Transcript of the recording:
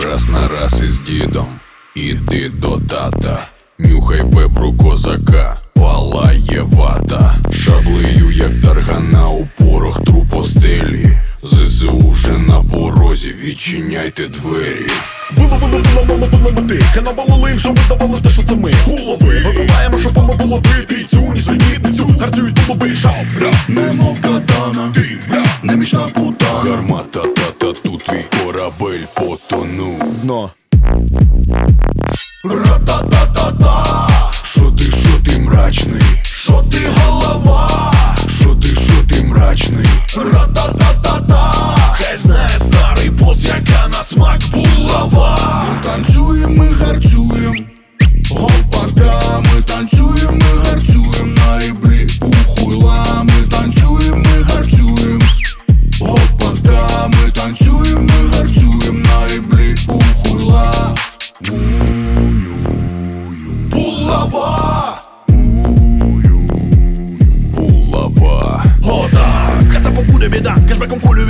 раз на раз із дідом, іди до тата, нюхай бебру козака, палає вата, шаблею, як таргана у порох трупостелі. ЗСУ вже на порозі, відчиняйте двері. Виловили, виловили, виловити. Канабалили їм, що ми давали те, що це ми. Голови. Вибиваємо, щоб ми було бійцю Ні синітницю, гарцюють голуби Шабля, немов катана. Ти, бля, немічна путана Гармата твій корабель потонув. Дно Ра-та-та-та-та Що ти, що ти мрачний? Що ти голова? Що ти, що ти мрачний? Ра-та-та-та-та Хай знає старий поц, яка на смак булава Танцюєм, ми гарцюєм beda Cash back comme quoi le